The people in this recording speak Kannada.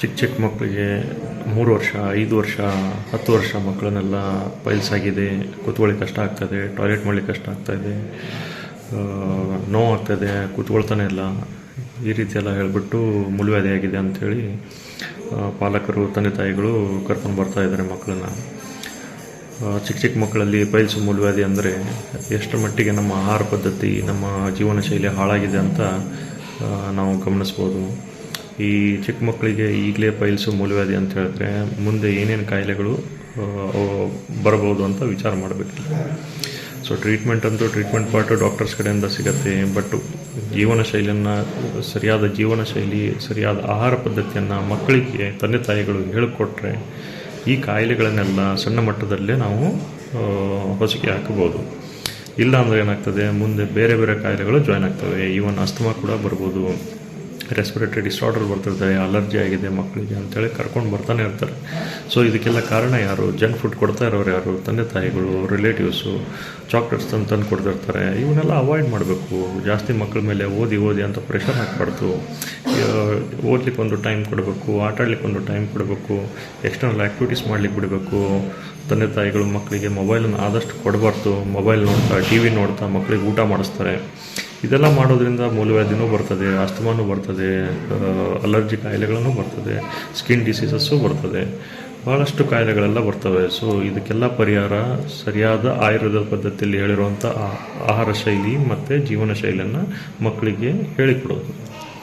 ಚಿಕ್ಕ ಚಿಕ್ಕ ಮಕ್ಕಳಿಗೆ ಮೂರು ವರ್ಷ, ಐದು ವರ್ಷ, ಹತ್ತು ವರ್ಷ ಮಕ್ಕಳನ್ನೆಲ್ಲ ಪೈಲ್ಸ್ ಆಗಿದೆ ಕೂತ್ಕೊಳ್ಳಿಕ್ಕೆ ಕಷ್ಟ ಆಗ್ತದೆ, ಟಾಯ್ಲೆಟ್ ಮಾಡ್ಲಿಕ್ಕೆ ಕಷ್ಟ ಆಗ್ತಾಯಿದೆ ನೋವಾಗ್ತದೆ ಕೂತ್ಕೊಳ್ತಾನೆ ಇಲ್ಲ. ಈ ರೀತಿ ಎಲ್ಲ ಹೇಳಿಬಿಟ್ಟು ಮುಳುವ್ಯಾಧಿ ಆಗಿದೆ ಅಂಥೇಳಿ ಪಾಲಕರು, ತಂದೆ ತಾಯಿಗಳು ಕರ್ಕೊಂಡು ಬರ್ತಾ ಇದ್ದಾರೆ ಮಕ್ಕಳನ್ನ. ಚಿಕ್ಕ ಚಿಕ್ಕ ಮಕ್ಕಳಲ್ಲಿ ಪೈಲ್ಸು ಮೂಲವ್ಯಾಧಿ ಅಂದರೆ ಎಷ್ಟು ಮಟ್ಟಿಗೆ ನಮ್ಮ ಆಹಾರ ಪದ್ಧತಿ, ನಮ್ಮ ಜೀವನ ಶೈಲಿ ಹಾಳಾಗಿದೆ ಅಂತ ನಾವು ಗಮನಿಸ್ಬೋದು. ಈ ಚಿಕ್ಕ ಮಕ್ಕಳಿಗೆ ಈಗಲೇ ಪೈಲ್ಸು ಮೂಲವ್ಯಾಧಿ ಅಂತ ಹೇಳಿದ್ರೆ ಮುಂದೆ ಏನೇನು ಕಾಯಿಲೆಗಳು ಬರಬಹುದು ಅಂತ ವಿಚಾರ ಮಾಡಬೇಕಿಲ್ಲ. ಸೊ ಟ್ರೀಟ್ಮೆಂಟ್ ಅಂತೂ ಟ್ರೀಟ್ಮೆಂಟ್ ಪಾರ್ಟು ಡಾಕ್ಟರ್ಸ್ ಕಡೆಯಿಂದ ಸಿಗುತ್ತೆ ಬಟ್ ಜೀವನ ಶೈಲಿಯನ್ನು, ಸರಿಯಾದ ಜೀವನ ಶೈಲಿ, ಸರಿಯಾದ ಆಹಾರ ಪದ್ಧತಿಯನ್ನು ಮಕ್ಕಳಿಗೆ, ತಂದೆ ತಾಯಿಗಳು ಹೇಳಿಕೊಟ್ರೆ ಈ ಕಾಯಿಲೆಗಳನ್ನೆಲ್ಲ ಸಣ್ಣ ಮಟ್ಟದಲ್ಲೇ ನಾವು ಹೊಸಕಿ ಹಾಕಬಹುದು. ಇಲ್ಲ ಅಂದರೆ ಏನಾಗ್ತದೆ, ಮುಂದೆ ಬೇರೆ ಬೇರೆ ಕಾಯಿಲೆಗಳು ಜಾಯ್ನ್ ಆಗ್ತವೆ. ಈವನ್ ಅಸ್ತಮಾ ಕೂಡ ಬರ್ಬೋದು. ರೆಸ್ಪಿರೇಟರಿ ಡಿಸಾರ್ಡರ್ ಬರ್ತಿರ್ತಾರೆ ಅಲರ್ಜಿ ಆಗಿದೆ ಮಕ್ಕಳಿಗೆ ಅಂತೇಳಿ ಕರ್ಕೊಂಡು ಬರ್ತಾನೆ ಇರ್ತಾರೆ. ಸೊ ಇದಕ್ಕೆಲ್ಲ ಕಾರಣ ಯಾರು? ಜಂಕ್ ಫುಡ್ ಕೊಡ್ತಾ ಇರೋರು ಯಾರು? ತಂದೆ ತಾಯಿಗಳು ರಿಲೇಟಿವ್ಸು ಚಾಕ್ಲೇಟ್ಸ್ ತಂದು ತಂದು ಕೊಡ್ತಿರ್ತಾರೆ. ಇವನ್ನೆಲ್ಲ ಅವಾಯ್ಡ್ ಮಾಡಬೇಕು. ಜಾಸ್ತಿ ಮಕ್ಕಳ ಮೇಲೆ ಓದಿ ಓದಿ ಅಂತ ಪ್ರೆಷರ್ ಹಾಕ್ಬಾರ್ದು. ಓದ್ಲಿಕ್ಕೆ ಒಂದು ಟೈಮ್ ಕೊಡಬೇಕು, ಆಟಾಡ್ಲಿಕ್ಕೆ ಒಂದು ಟೈಮ್ ಕೊಡಬೇಕು ಎಕ್ಸ್ಟರ್ನಲ್ ಆ್ಯಕ್ಟಿವಿಟೀಸ್ ಮಾಡ್ಲಿಕ್ಕೆ ಬಿಡಬೇಕು. ತಂದೆ ತಾಯಿಗಳು ಮಕ್ಕಳಿಗೆ ಮೊಬೈಲನ್ನು ಆದಷ್ಟು ಕೊಡಬಾರ್ದು. ಮೊಬೈಲ್ ನೋಡ್ತಾ ಟಿ ವಿ ನೋಡ್ತಾ ಮಕ್ಕಳಿಗೆ ಊಟ ಮಾಡಿಸ್ತಾರೆ. ಇದೆಲ್ಲ ಮಾಡೋದ್ರಿಂದ ಮೂಲವ್ಯಾಧಿನೂ ಬರ್ತದೆ ಅಸ್ತಮಾನೂ ಬರ್ತದೆ ಅಲರ್ಜಿ ಕಾಯಿಲೆಗಳನ್ನು ಬರ್ತದೆ ಸ್ಕಿನ್ ಡಿಸೀಸಸ್ಸು ಬರ್ತದೆ. ಭಾಳಷ್ಟು ಕಾಯಿಲೆಗಳೆಲ್ಲ ಬರ್ತವೆ. ಸೊ ಇದಕ್ಕೆಲ್ಲ ಪರಿಹಾರ ಸರಿಯಾದ ಆಯುರ್ವೇದ ಪದ್ಧತಿಯಲ್ಲಿ ಹೇಳಿರುವಂಥ ಆಹಾರ ಶೈಲಿ ಮತ್ತು ಜೀವನ ಶೈಲಿಯನ್ನು ಮಕ್ಕಳಿಗೆ ಹೇಳಿಕೊಡೋದು.